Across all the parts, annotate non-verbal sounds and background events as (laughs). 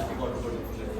রাষ্ট্রকে কঠোর করে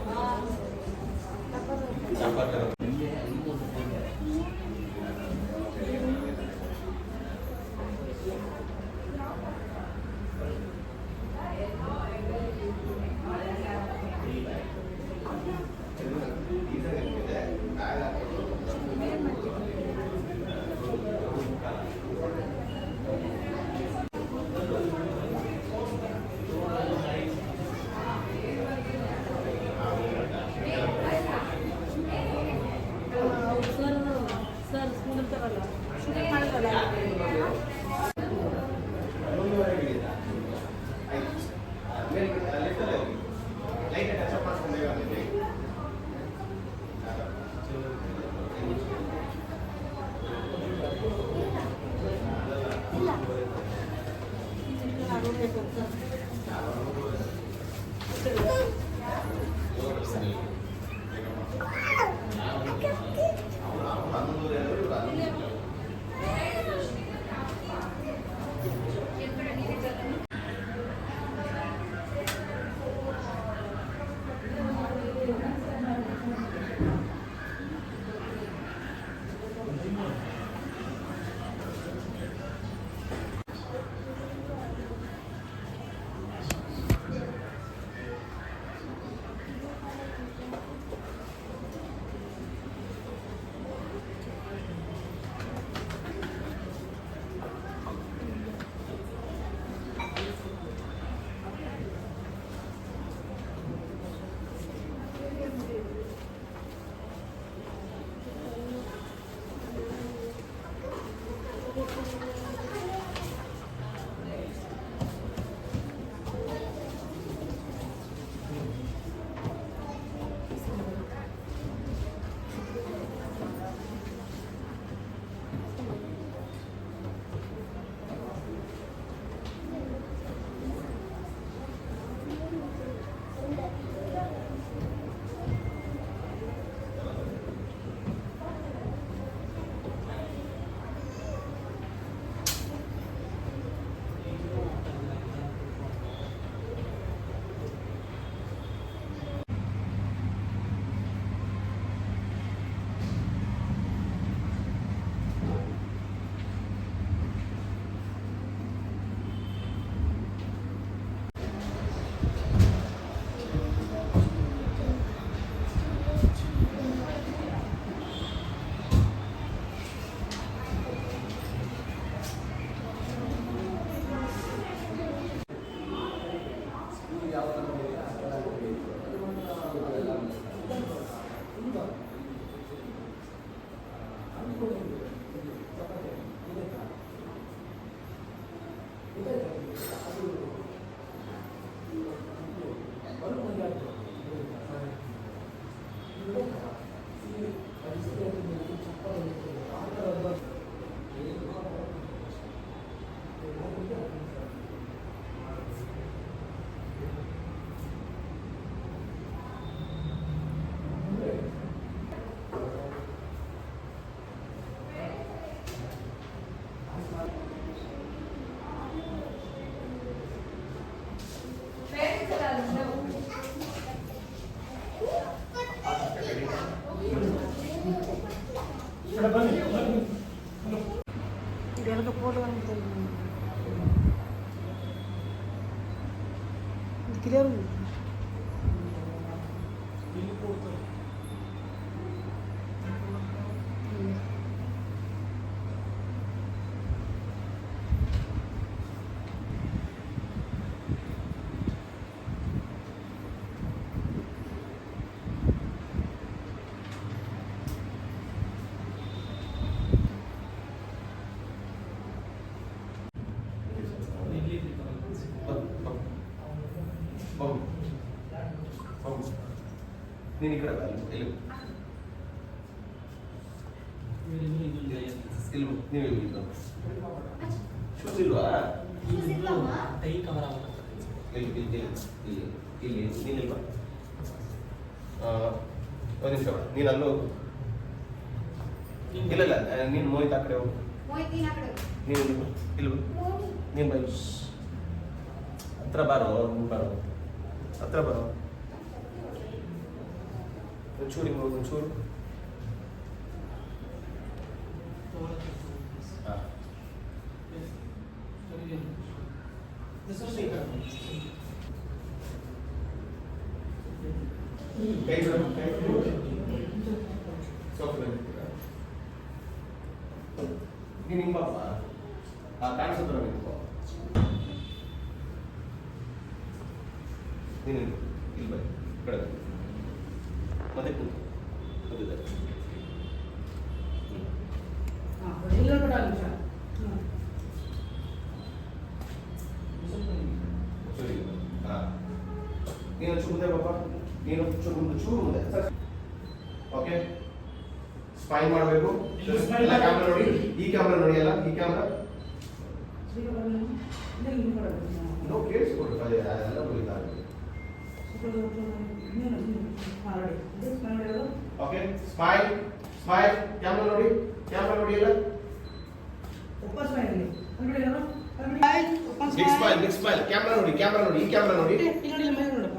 ನೀನು ಈ ಕಡೆ ಬಾ, ಇಲ್ಲಿ ಇಲ್ಲಿ ಬಾ, ನೀವು ಇಲ್ಲಿ ಬಾ. ಶೂಸ್ ಇಲ್ವಾ ಕೈ ಕವರ್ ಇಲ್ಲಿ ಇಲ್ಲಿ ಇಲ್ಲಿ ಇಲ್ಲಿ ನೀನು ಇಲ್ವಾ ಒಂದು ನಿಮಿಷ. ನೀನು ಅಲ್ಲೂ ಹೋಗು. ಇಲ್ಲ ಇಲ್ಲ ನೀನು ಮೋಹಿತ್ ಆ ಕಡೆ ಹೋಗು ನೀನು ಇಲ್ಲಿ ನೀನು ಇಲ್ಲಿ ಬಾ. ನೀನು ಬೈ ಹತ್ರ ಬಾರೋ ಹತ್ರ ಬರೋ ಒಂಚೂರು ಹಿಂಗೆ ಹೋಗು, ಒಂಚೂರು ಹಾಂ ಕೈ ಬಿಡು, ಕೈ ಬಿಡು. ಸ್ವಲ್ಪ ನಿಂತ್ಕೊಳ್ಳ. ನೀನು ಹಿಂಗೆ ನೀನು ನಿಂತ್ಕೊ. ಇಲ್ಲಿ ಬನ್ನಿ ಈ ಕಡೆ ಬನ್ನಿ. ಮತ್ತೆ ಕೂತು ಕೂತಿದ್ದಾರೆ ಇಲ್ಲ ಬಿಡ ನಿಮಿಷ ಸರಿ ಹಾಂ ನೀನು ಚೂರು ಮುಂದೆ ಬಾಪ ನೀನು ಚೂರು ಮುಂದೆ ಚೂರು ಮುಂದೆ ಸರ್ ಓಕೆ ಸ್ಮೈಲ್ ಮಾಡಬೇಕು ಇಲ್ಲಿ smile ಎಲ್ಲ ಕ್ಯಾಮ್ರಾ ನೋಡಿ ಈ ಕ್ಯಾಮ್ರಾ ನೋಡಿ ಅಲ್ಲ ಈ ಕ್ಯಾಮ್ರಾ ನೋ ಕೇಳಿಸ್ಕೊಡ್ರಿ ಅದೇ ಅದೆಲ್ಲ ಬರೀತಾರೆ ಓಕೆ ಸ್ಮೈಲ್ ಸ್ಮೈಲ್ ಕ್ಯಾಮ್ರಾ ನೋಡಿ ಕ್ಯಾಮ್ರಾ ನೋಡಿ ಎಲ್ಲ big smile big smile camera ನೋಡಿ ಕ್ಯಾಮ್ರಾ ನೋಡಿ ಈ ಕ್ಯಾಮ್ರಾ ನೋಡಿ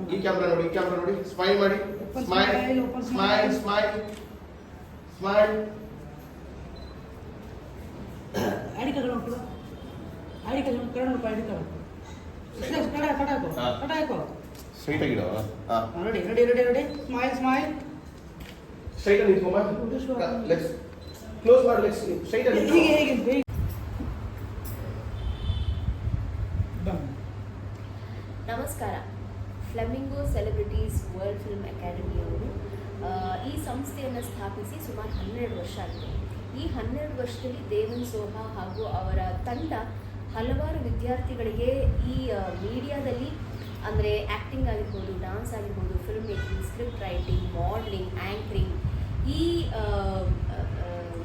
ಈ ಕ್ಯಾಮ್ರಾ ನೋಡಿ ಈ ಕ್ಯಾಮ್ರಾ ನೋಡಿ ಸ್ಮೈಲ್ ಮಾಡಿ Open smile smile, open smile smile. Smile smile ID card ನೋಡ್ಕೊಡು ID card ಕಡೆ ನೋಡ್ಕೊ ಐಡಿ ಕಾರ್ಡ್ ಕಡೆ ಕಡೆ ಹಾಕೋ ಹಾ. ಕಡೆ ಹಾಕೋ ಸ್ಟ್ರೈಟ್ ಆಗಿಡೋ ಹಾಂ. Ready ready ready ready smile smile straight ಆಗಿ ನಿಂತ್ಕೊಂಬ ಕ್ಲೋಸ್ ಮಾಡಿ ಲೆಟ್ಸ್ ಸ್ಟ್ರೈಟ್ ಆಗಿ ಹೀಗೆ ಹೇಗೆ ಹೇಗೆ. ನಮಸ್ಕಾರ. ಫ್ಲೆಮಿಂಗೋ ಸೆಲೆಬ್ರಿಟೀಸ್ ವರ್ಲ್ಡ್ ಫಿಲ್ಮ್ ಅಕಾಡೆಮಿಯವರು ಅವರು ಈ ಸಂಸ್ಥೆಯನ್ನು ಸ್ಥಾಪಿಸಿ ಸುಮಾರು ಹನ್ನೆರಡು ವರ್ಷ ಆಗಿದೆ. ಈ ಹನ್ನೆರಡು ವರ್ಷದಲ್ಲಿ ದೇವನ್ ಸೋಹಾ ಹಾಗೂ ಅವರ ತಂಡ ಹಲವಾರು ವಿದ್ಯಾರ್ಥಿಗಳಿಗೆ ಈ ಮೀಡಿಯಾದಲ್ಲಿ ಅಂದರೆ ಆ್ಯಕ್ಟಿಂಗ್ ಆಗಿರ್ಬೋದು ಡಾನ್ಸ್ ಆಗಿರ್ಬೋದು film making script writing modelling anchoring ಈ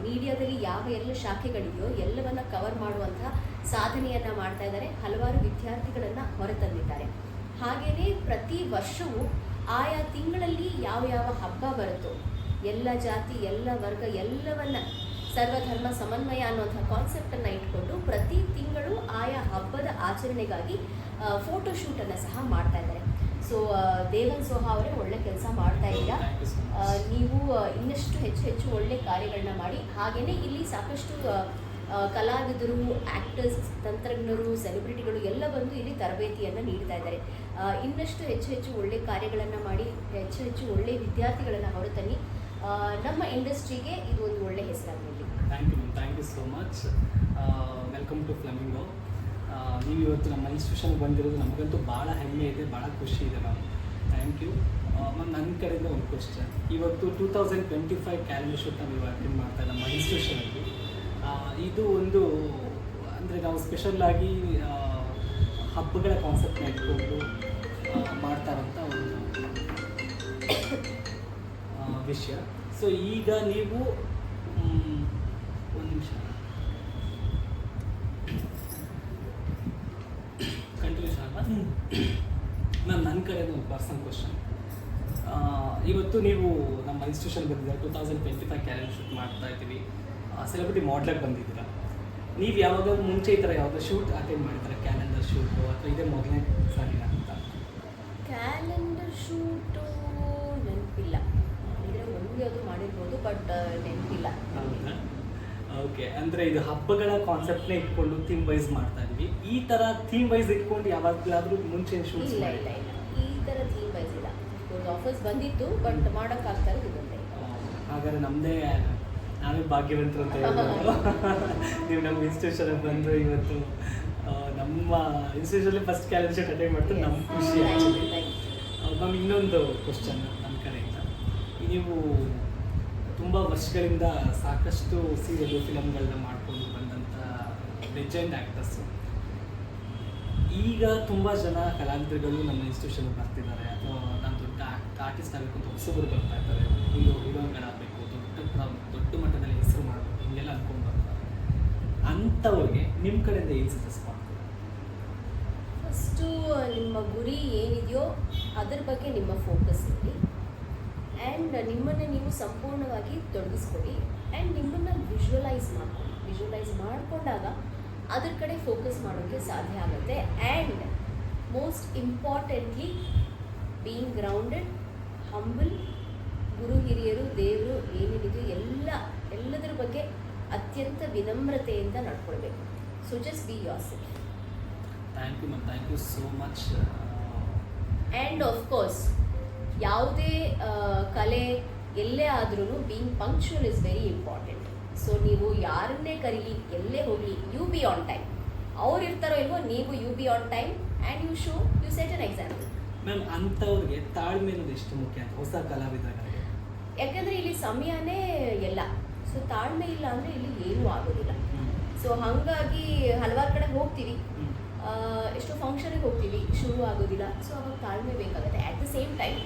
ಮೀಡಿಯಾದಲ್ಲಿ ಯಾವ ಎಲ್ಲ ಶಾಖೆಗಳಿದೆಯೋ ಎಲ್ಲವನ್ನು ಕವರ್ ಮಾಡುವಂಥ ಸಾಧನೆಯನ್ನು ಮಾಡ್ತಾ ಇದ್ದಾರೆ. ಹಲವಾರು ವಿದ್ಯಾರ್ಥಿಗಳನ್ನು ಹೊರತಂದಿದ್ದಾರೆ. ಹಾಗೆಯೇ ಪ್ರತಿ ವರ್ಷವೂ ಆಯಾ ತಿಂಗಳಲ್ಲಿ ಯಾವ ಯಾವ ಹಬ್ಬ ಬರುತ್ತೋ, ಎಲ್ಲ ಜಾತಿ, ಎಲ್ಲ ವರ್ಗ, ಎಲ್ಲವನ್ನು ಸರ್ವಧರ್ಮ ಸಮನ್ವಯ ಅನ್ನುವಂಥ ಕಾನ್ಸೆಪ್ಟನ್ನು ಇಟ್ಕೊಂಡು ಪ್ರತಿ ತಿಂಗಳು ಆಯಾ ಹಬ್ಬದ ಆಚರಣೆಗಾಗಿ ಫೋಟೋ ಶೂಟನ್ನು ಸಹ ಮಾಡ್ತಾ ಇದ್ದಾರೆ. ಸೊ ದೇವನ್ ಸೋಹಾ ಅವರೇ ಒಳ್ಳೆ ಕೆಲಸ ಮಾಡ್ತಾ ಇದ್ದೀರಾ? ನೀವು ಇನ್ನಷ್ಟು ಹೆಚ್ಚು ಹೆಚ್ಚು ಒಳ್ಳೆ ಕಾರ್ಯಗಳನ್ನ ಮಾಡಿ. ಹಾಗೆಯೇ ಇಲ್ಲಿ ಸಾಕಷ್ಟು ಕಲಾವಿದರು ಆ್ಯಕ್ಟರ್ಸ್ ತಂತ್ರಜ್ಞರು ಸೆಲೆಬ್ರಿಟಿಗಳು ಎಲ್ಲ ಬಂದು ಇಲ್ಲಿ ತರಬೇತಿಯನ್ನು ನೀಡ್ತಾ ಇದ್ದಾರೆ. ಇನ್ನಷ್ಟು ಹೆಚ್ಚು ಹೆಚ್ಚು ಒಳ್ಳೆ ಕಾರ್ಯಗಳನ್ನು ಮಾಡಿ ಹೆಚ್ಚು ಹೆಚ್ಚು ಒಳ್ಳೆ ವಿದ್ಯಾರ್ಥಿಗಳನ್ನು ಹೊರತನ್ನಿ. ನಮ್ಮ ಇಂಡಸ್ಟ್ರಿಗೆ ಇದು ಒಂದು ಒಳ್ಳೆ ಹೆಸರಾಗಲಿ. Thank you thank you so much welcome to Flamingo ನೀವು ಇವತ್ತು ನಮ್ಮ ಇನ್ಸ್ಟಿಟ್ಯೂಷನ್ಗೆ ಬಂದಿರೋದು ನಮಗಂತೂ ಭಾಳ ಹೆಮ್ಮೆ ಇದೆ ಭಾಳ ಖುಷಿ ಇದೆ ಮ್ಯಾಮ್ ಥ್ಯಾಂಕ್ ಯು ಮ್ಯಾಮ್ ನನ್ನ ಕಡೆಯಿಂದ ಒಂದು ಕ್ವಶನ್ ಇವತ್ತು two thousand twenty five calendar shoot ನೀವು ಅಟೆಂಡ್ ಮಾಡ್ತಾ ನಮ್ಮ ಇನ್ಸ್ಟಿಟ್ಯೂಷನಲ್ಲಿ ಇದು ಒಂದು ಅಂದರೆ ನಾವು ಸ್ಪೆಷಲ್ಲಾಗಿ ಹಬ್ಬಗಳ ಕಾನ್ಸೆಪ್ಟ್ನ ಇಟ್ಕೊಂಡು ಆ, ಮಾಡ್ತಾ ಇರೋಂಥ ಒಂದು ವಿಷಯ. ಸೊ ಈಗ ನೀವು ಒಂದು ನಿಮಿಷ ಕಂಟಿನ್ಯೂಷನ್ ಅಲ್ವಾ ಮ್ಯಾಮ್ ನನ್ನ ಕಡೆಯಿಂದ ಒಂದು ಪರ್ಸನಲ್ ಕ್ವಶನ್ ಇವತ್ತು ನೀವು ನಮ್ಮ ಇನ್ಸ್ಟಿಟ್ಯೂಷನ್ ಬಂದಿದ್ದೀರಾ. Two thousand twenty five calendar shoot ಮಾಡ್ತಾ ಇದ್ದೀವಿ. ಸೆಲೆಬ್ರಿಟಿ ಮಾಡ್ಲಾಗಿ ಬಂದಿದ್ದೀರಾ? ನೀವು ಯಾವಾಗ ಮುಂಚೆ ಈ ಥರ ಯಾವುದೋ ಶೂಟ್ ಅಟೆಂಡ್ ಮಾಡಿದ್ದೀರಾ? ಕ್ಯಾಲೆಂಡರ್ ಶೂಟು ಅಥವಾ ಇದೇ ಮೊದಲನೇ ಸಾರಿನ ಅಂತ? ಕ್ಯಾಲೆಂಡರ್ ಶೂಟು ನೆನಪಿಲ್ಲ. ಅಂದರೆ ಒಂದು ಅದು ಮಾಡಿರ್ಬೋದು ಬಟ್ ನೆನಪಿಲ್ಲ. ಓಕೆ ಅಂದರೆ ಇದು ಹಬ್ಬಗಳ ಕಾನ್ಸೆಪ್ಟ್ನ ಇಟ್ಕೊಂಡು ಥೀಮ್ ವೈಸ್ ಮಾಡ್ತಾ ಇದ್ವಿ ಈ ಥರ ಥೀಮ್ ವೈಸ್ ಇಟ್ಕೊಂಡು ಯಾವಾಗಲಾದರೂ ಮುಂಚೆ ಶೂಟ್ಸ್ ಇಲ್ಲ. ಆಫರ್ಸ್ ಬಂದಿತ್ತು ಬಟ್ ಮಾಡೋಕ್ಕಾಗ್ತಾ ಆಗ್ತಾ ಇದೊಂದೇ ಹಾಗಾದ್ರೆ ನಮ್ಮದೇ ನಾವೇ ಭಾಗ್ಯವಂತರು ಅಂತ ಹೇಳ್ಬೋದು. (laughs) ನೀವು ನಮ್ಮ ಇನ್ಸ್ಟಿಟ್ಯೂಷನ್ ಬಂದು ಇವತ್ತು ನಮ್ಮ institution first calendar shoot attend ಮಾಡ್ತಾರೆ ನಮ್ಮ ಖುಷಿ ಮ್ಯಾಮ್ ಇನ್ನೊಂದು ಕ್ವಶನ್ ನನ್ನ ಕಡೆಯಿಂದ. ನೀವು ತುಂಬ ವರ್ಷಗಳಿಂದ ಸಾಕಷ್ಟು ಸೀರಿಯಲ್ ಫಿಲಮ್ಗಳನ್ನ ಮಾಡ್ಕೊಂಡು ಬಂದಂಥ ಲೆಜೆಂಡ್ ಆ್ಯಕ್ಟರ್ಸು ಈಗ ತುಂಬ ಜನ ಕಲಾವಿದರುಗಳು ನಮ್ಮ ಇನ್ಸ್ಟಿಟ್ಯೂಷನ್ಗೆ ಬರ್ತಿದ್ದಾರೆ. ಅಥವಾ ಆರ್ಟಿಸ್ಟ್ ಆಗಬೇಕು ಅಂತ ಹೊಸಬರು ಬರ್ತಾ ಇದ್ದಾರೆ. ಹೀರೋ ಹೀರೋಯಿನ್ಗಳಾಗಬೇಕು ದೊಡ್ಡ ದೊಡ್ಡ ಮಟ್ಟದಲ್ಲಿ ಹೆಸರು ಮಾಡಬೇಕು, ಹಿಂಗೆಲ್ಲ ಅನ್ಕೊಂಡು ಬರ್ತಾರೆ. ಅಂಥವ್ರಿಗೆ ನಿಮ್ಮ ಕಡೆಯಿಂದ ಏನು ಸಜೆಸ್ಟ್ ಮಾಡ್ತೀರಾ? ಫಸ್ಟು ನಿಮ್ಮ ಗುರಿ ಏನಿದೆಯೋ ಅದ್ರ ಬಗ್ಗೆ ನಿಮ್ಮ ಫೋಕಸ್ ಇರಲಿ ಆ್ಯಂಡ್ ನಿಮ್ಮನ್ನು ನೀವು ಸಂಪೂರ್ಣವಾಗಿ ತೊಡಗಿಸ್ಕೊಳ್ಳಿ. ಆ್ಯಂಡ್ ನಿಮ್ಮನ್ನು ವಿಜುವಲೈಸ್ ಮಾಡ್ಕೊಳ್ಳಿ. ವಿಜುವಲೈಸ್ ಮಾಡಿಕೊಂಡಾಗ ಅದ್ರ ಕಡೆ ಫೋಕಸ್ ಮಾಡೋಕ್ಕೆ ಸಾಧ್ಯ ಆಗುತ್ತೆ. And most importantly being grounded humble ಗುರು ಹಿರಿಯರು ದೇವರು ಏನೇನಿದೆ ಎಲ್ಲ ಎಲ್ಲದರ ಬಗ್ಗೆ ಅತ್ಯಂತ ವಿನಮ್ರತೆಯಿಂದ ನಡ್ಕೊಳ್ಬೇಕು. So just be yourself thank you thank you so much and of course ಯಾವುದೇ ಕಲೆ ಎಲ್ಲೇ ಆದ್ರೂ being punctual is very important so ನೀವು ಯಾರನ್ನೇ ಕರೀಲಿ ಎಲ್ಲೇ ಹೋಗಲಿ ಯು ಬಿ ಆನ್ ಟೈಮ್ ಅವ್ರು ಇರ್ತಾರೋ ಇಲ್ವೋ ನೀವು you be on time and you show you set an example ma'am ಅಂಥವ್ರಿಗೆ ತಾಳ್ಮೆ ಅನ್ನೋದು ಎಷ್ಟು ಮುಖ್ಯ ಅಂತ ಹೊಸ ಕಲಾವಿದರಿಗೆ ಯಾಕಂದ್ರೆ ಇಲ್ಲಿ ಸಮಯನೇ ಎಲ್ಲ ಸೊ ತಾಳ್ಮೆ ಇಲ್ಲ ಅಂದ್ರೆ ಇಲ್ಲಿ ಏನೂ ಆಗೋದಿಲ್ಲ. ಸೊ ಹಾಗಾಗಿ ಹಲವಾರು ಕಡೆ ಹೋಗ್ತೀವಿ. ಎಷ್ಟೋ ಫಂಕ್ಷನಿಗೆ ಹೋಗ್ತೀವಿ ಶುರು ಆಗೋದಿಲ್ಲ. ಸೊ ಅವಾಗ ತಾಳ್ಮೆ ಬೇಕಾಗುತ್ತೆ. At the same time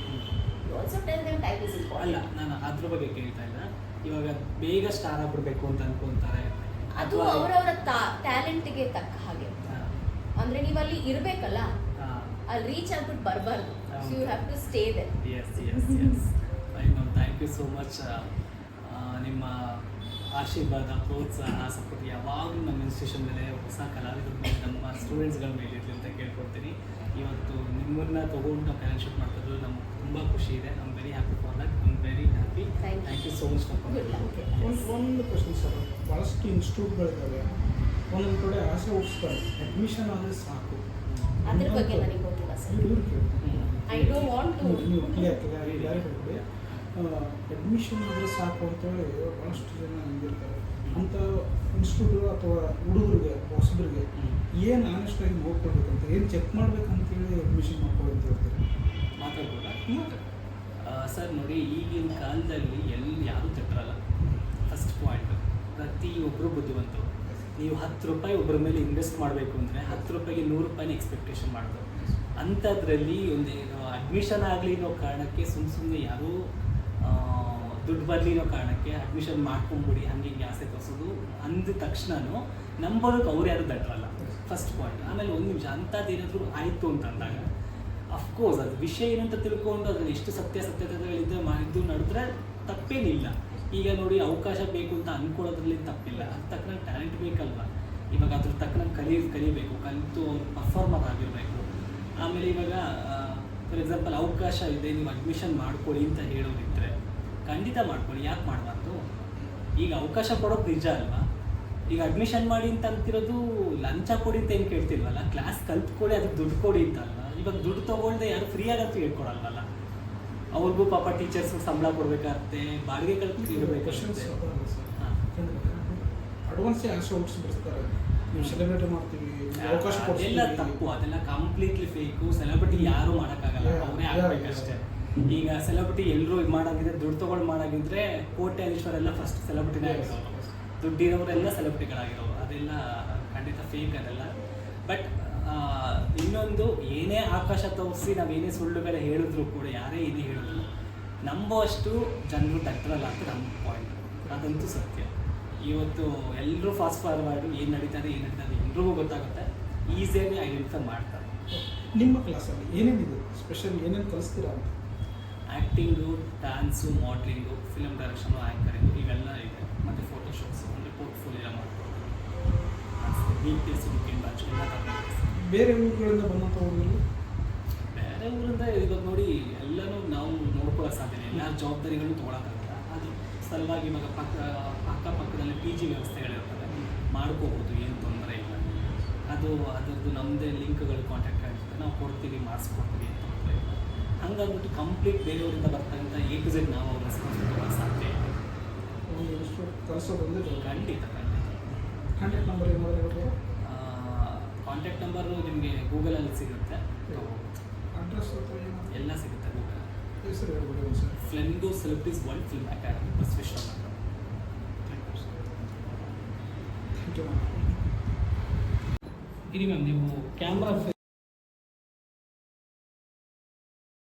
also tell them time is ಅಲ್ಲ ನಾನು ಅದ್ರ ಬಗ್ಗೆ ಕೇಳ್ತಾ ಇಲ್ಲ ಇವಾಗ ಬೇಗ ಸ್ಟಾರ್ ಆಗ್ಬಿಡ್ಬೇಕು ಅಂತ ಅನ್ಕೊಂತಾರೆ. ಅದು ಅವರವರ ಟ್ಯಾಲೆಂಟ್ಗೆ ತಕ್ಕ ಹಾಗೆ. ಅಂದ್ರೆ ನೀವು ಅಲ್ಲಿ ಇರ್ಬೇಕಲ್ಲ. ಅಲ್ಲಿ ರೀಚ್ ಆಗ್ಬಿಟ್ಟು ಬರಬಾರ್ದು so you. Have to stay there yes yes yes thank you so much ನಿಮ್ಮ ಆಶೀರ್ವಾದ ಪ್ರೋತ್ಸಾಹ ಸಪೋರ್ಟ್ ಯಾವಾಗಲೂ ನಮ್ಮ ಇನ್ಸ್ಟಿಟ್ಯೂಷನ್ ಮೇಲೆ ಹೊಸ ಕಲಾವಿದರ ಮೇಲೆ ನಮ್ಮ ಸ್ಟೂಡೆಂಟ್ಸ್ಗಳ ಮೇಲೆ ಇರಲಿ ಅಂತ ಕೇಳ್ಕೊಡ್ತೀನಿ. ಇವತ್ತು ನಿಮ್ಮನ್ನ ತೊಗೊಂಡು ನಾವು ಶೂಟ್ ಮಾಡ್ತಿದ್ರು ನಮ್ಗೆ ತುಂಬ ಖುಷಿ ಇದೆ. ನಮ್ಮ am very happy for that I am very happy Thank you. Thank you so much ಒಂದು ಪ್ರಶ್ನೆ ಸರ್ ಭಾಳಷ್ಟು ಇನ್ಸ್ಟಿಟ್ಯೂಟ್ಗಳಿದ್ದಾವೆ ಒಂದೊಂದು ಕಡೆ ಆಸೆ ಹುಟ್ಟಿಸ್ತಾರೆ. ಅಡ್ಮಿಷನ್ ಆದರೆ ಸಾಕು. ಅದ್ರ ಬಗ್ಗೆ ನನಗೆ ಐ ಡೋಂಟ್ ವಾಂಟ್ ಟು ನೀವು ಕ್ಲಿಯರ್ ಕ್ಲಿಯರ್ ಹೇಳ್ಬಿಡಿ ಅಡ್ಮಿಷನ್ ಆದರೆ ಸಾಕು ಅಂತೇಳಿ ಭಾಳಷ್ಟು ಜನ ಹಿಂಗಿರ್ತಾರೆ ಅಂತ ಇನ್ಸ್ಟಿಟ್ಯೂಟ್ ಅಥವಾ ಹುಡುಗರಿಗೆ ಹೊಸಬರಿಗೆ ಏನು ಆನೆಸ್ಟಾಗಿ ನೋಡ್ಕೊಳ್ಬೇಕಂತ ಏನು ಚೆಕ್ ಮಾಡ್ಬೇಕಂತೇಳಿ ಅಡ್ಮಿಷನ್ ಮಾಡ್ಕೊಳ್ಳಿ ಅಂತ ಹೇಳ್ತಾರೆ? ಮಾತಾಡ್ಬೋದಾ? ಸರ್ ನೋಡಿ ಈಗಿನ ಕಾಲದಲ್ಲಿ ಎಲ್ಲಿ ಯಾರೂ ತಟ್ಟರಲ್ಲ. ಫಸ್ಟ್ ಪಾಯಿಂಟ್ ಪ್ರತಿಯೊಬ್ಬರು ಬುದ್ಧಿವಂತರು. ನೀವು ಹತ್ತು ರೂಪಾಯಿ ಒಬ್ಬರ ಮೇಲೆ ಇನ್ವೆಸ್ಟ್ ಮಾಡಬೇಕು ಅಂದರೆ ಹತ್ತು ರೂಪಾಯಿಗೆ ನೂರು ರೂಪಾಯಿನ ಎಕ್ಸ್ಪೆಕ್ಟೇಷನ್ ಮಾಡೋದು ಅಂಥದ್ರಲ್ಲಿ ಒಂದು ಅಡ್ಮಿಷನ್ ಆಗಲಿ ಅನ್ನೋ ಕಾರಣಕ್ಕೆ ಸುಮ್ಮ ಸುಮ್ಮನೆ ಯಾರೂ ದುಡ್ಡು ಬರಲಿ ಅನ್ನೋ ಕಾರಣಕ್ಕೆ ಅಡ್ಮಿಷನ್ ಮಾಡ್ಕೊಂಬಿಡಿ, ಹಂಗೆ ಹಿಂಗೆ ಆಸೆ ತೋರಿಸೋದು ಅಂದ ತಕ್ಷಣನೂ ನಂಬೋದಕ್ಕೆ ಅವ್ರು ಯಾರು ದಟ್ಟರಲ್ಲ ಫಸ್ಟ್ ಪಾಯಿಂಟ್ ಆಮೇಲೆ ಒಂದು ನಿಮಿಷ, ಅಂಥದ್ದು ಏನಾದರೂ ಆಯಿತು ಅಂತ ಅಂದಾಗ ಅಫ್ಕೋರ್ಸ್ ಅದು ವಿಷಯ ಏನಂತ ತಿಳ್ಕೊಂಡು ಅದನ್ನು ಎಷ್ಟು ಸತ್ಯ ಸತ್ಯತೆಗಳಿದ್ದ ಮಾಡಿದ್ದು ನಡೆದ್ರೆ ತಪ್ಪೇನಿಲ್ಲ. ಈಗ ನೋಡಿ ಅವಕಾಶ ಬೇಕು ಅಂತ ಅಂದ್ಕೊಳ್ಳೋದ್ರಲ್ಲಿ ತಪ್ಪಿಲ್ಲ. ಅದ್ರ ತಕ್ಕನಾಗಿ ಟ್ಯಾಲೆಂಟ್ ಬೇಕಲ್ವ? ಇವಾಗ ಅದ್ರ ತಕ್ಕನ ಕಲಿ ಕಲಿಬೇಕು ಕಲಿತು ಅವ್ರು ಪರ್ಫಾರ್ಮರ್ ಆಗಿರಬೇಕು. ಆಮೇಲೆ ಇವಾಗ ಫಾರ್ ಎಕ್ಸಾಂಪಲ್ ಅವಕಾಶ ಇದೆ ನೀವು ಅಡ್ಮಿಷನ್ ಮಾಡ್ಕೊಳ್ಳಿ ಅಂತ ಹೇಳೋದಿದ್ರೆ ಖಂಡಿತ ಮಾಡ್ಕೊಳ್ಳಿ. ಯಾಕೆ ಮಾಡಬಾರ್ದು? ಈಗ ಅವಕಾಶ ಕೊಡೋದು ನಿಜ ಅಲ್ವಾ? ಈಗ ಅಡ್ಮಿಷನ್ ಮಾಡಿ ಅಂತ ಅಂತಿರೋದು ಲಂಚ ಕೊಡಿ ಅಂತ ಏನು ಕೇಳ್ತಿಲ್ವಲ್ಲ? ಕ್ಲಾಸ್ ಕಲ್ತ್ಕೊಡಿ ಅದಕ್ಕೆ ದುಡ್ಡು ಕೊಡಿ ಅಂತ ಅಲ್ವಾ? ಇವಾಗ ದುಡ್ಡು ತೊಗೊಳ್ದೆ ಯಾರು ಫ್ರೀಯಾಗಿ ಅಂತ ಹೇಳ್ಕೊಡಲ್ವಲ್ಲ? ಅವ್ರಿಗೂ ಪಾಪ ಟೀಚರ್ಸ್ ಸಂಬಳ ಕೊಡ್ಬೇಕಾಗತ್ತೆ ಬಾಡಿಗೆ ಕಲ್ತು ಅಡ್ವಾನ್ಸ್ ಇಡಬೇಕಾಗುತ್ತೆ ನೀವು ಸೆಲೆಬ್ರೇಟ್ ಮಾಡ್ತೀವಿ. ಅವಕಾಶ ಅದೆಲ್ಲ ತಪ್ಪು ಅದೆಲ್ಲ ಕಂಪ್ಲೀಟ್ಲಿ ಫೇಕು ಸೆಲೆಬ್ರಿಟಿ ಯಾರು ಮಾಡೋಕ್ಕಾಗಲ್ಲ. ಅವರೇ ಆಗಬೇಕಷ್ಟೇ. ಈಗ ಸೆಲೆಬ್ರಿಟಿ ಎಲ್ಲರೂ ಇದು ಮಾಡೋಂಗಿದ್ರೆ ದುಡ್ಡು ತಗೊಂಡು ಮಾಡಾಗಿದ್ರೆ ಎಲ್ಲ ಫಸ್ಟ್ ಸೆಲೆಬ್ರಿಟಿನೇ. ಆಗಿರೋರು ದುಡ್ಡಿರೋರೆಲ್ಲ ಸೆಲೆಬ್ರಿಟಿಗಳಾಗಿರೋ ಅದೆಲ್ಲ ಖಂಡಿತ ಫೇಕ್ ಅದೆಲ್ಲ. ಬಟ್ ಇನ್ನೊಂದು ಏನೇ ಆಕಾಶ ತೋರಿಸಿ ನಾವೇನೇ ಸುಳ್ಳುಗಳ ಹೇಳಿದ್ರು ಕೂಡ ಯಾರೇ ಏನೇ ಹೇಳಿದ್ರು ನಂಬುವಷ್ಟು ಜನರು ತಟ್ಟರಲ್ಲ ಅಂತ ನಮ್ಮ ಪಾಯಿಂಟ್ ಅದಂತೂ ಸತ್ಯ. ಇವತ್ತು ಎಲ್ಲರೂ ಫಾಸ್ಟ್ ಫಾರ್ವರ್ಡು ಏನು ನಡೀತಾರೆ ಏನು ನಡೀತಾರೆ ಎಲ್ರಿಗೂ ಗೊತ್ತಾಗುತ್ತೆ. ಈಸಿಯಾಗಿ ಐಡೆಂಟಿಫೈ ಮಾಡ್ತಾರೆ. ನಿಮ್ಮ ಕ್ಲಾಸಲ್ಲಿ ಏನೇನಿದೆ ಸ್ಪೆಷಲ್ ಏನೇನು ಕಲಿಸ್ತೀರಾ ಅಂತ? Acting dance modelling film direction anchoring ಇವೆಲ್ಲ ಇದೆ. ಮತ್ತು ಫೋಟೋಶೂಟ್ಸು ಅಂದರೆ ಪೋರ್ಟ್ಫೋಲಿಯೋ ಡೇಸ್ ವೀಕೆಂಡ್ ಬ್ಯಾಚ್ ಎಲ್ಲ ಬೇರೆ ಊರುಗಳಿಂದ ಬಂದಂಥ ಹುಡುಗರು ಬೇರೆ ಊರಿಂದ ಇವಾಗ ನೋಡಿ ಎಲ್ಲನೂ ನಾವು ನೋಡ್ಕೊಳ್ಳೋ ಸಾಧ್ಯ ಇಲ್ಲ. ಎಲ್ಲ ಜವಾಬ್ದಾರಿಗಳನ್ನು ತೊಗೊಳಕ್ಕಾಗಲ್ಲ. ಅದು ಸಲುವಾಗಿ ಇವಾಗ ಪಕ್ಕ ಅಕ್ಕಪಕ್ಕದಲ್ಲಿ ಪಿ ಜಿ ವ್ಯವಸ್ಥೆಗಳಿರ್ತವೆ. ಮಾಡ್ಕೋಬೋದು ಏನು ಅದು ಅದರದ್ದು ನಮ್ಮದೇ ಲಿಂಕ್ಗಳು ಕಾಂಟ್ಯಾಕ್ಟ್ ಆಗಿರ್ತದೆ ನಾವು ಕೊಡ್ತೀವಿ ಮಾಡಿಸ್ಕೊಡ್ತೀವಿ ಅಂತ ಹಂಗಂದ್ಬಿಟ್ಟು ಕಂಪ್ಲೀಟ್ ಬೇರೆಯವರಿಂದ ಬರ್ತಕ್ಕಂಥ ಎ ಟು ಝೆಡ್ ನಾವು ಅವ್ರ ರೆಸ್ಪಾನ್ಸಿಬಿಲಿಟಿ ಸಾಧ್ಯ ಕಲಿಸೋದಂದ್ರೆ ಖಂಡಿತ ಖಂಡಿತ. ಕಾಂಟ್ಯಾಕ್ಟ್ ನಂಬರ್ ಏನಾದರೂ ಕಾಂಟ್ಯಾಕ್ಟ್ ನಂಬರು ನಿಮಗೆ ಗೂಗಲಲ್ಲಿ ಸಿಗುತ್ತೆ. ಅಡ್ರೆಸ್ ಎಲ್ಲ ಸಿಗುತ್ತೆ Google Flamingo Celebrities World Film Academy Basaveshwara thank you ಇರಿ ಮ್ಯಾಮ್ ನೀವು ಕ್ಯಾಮ್ರಾ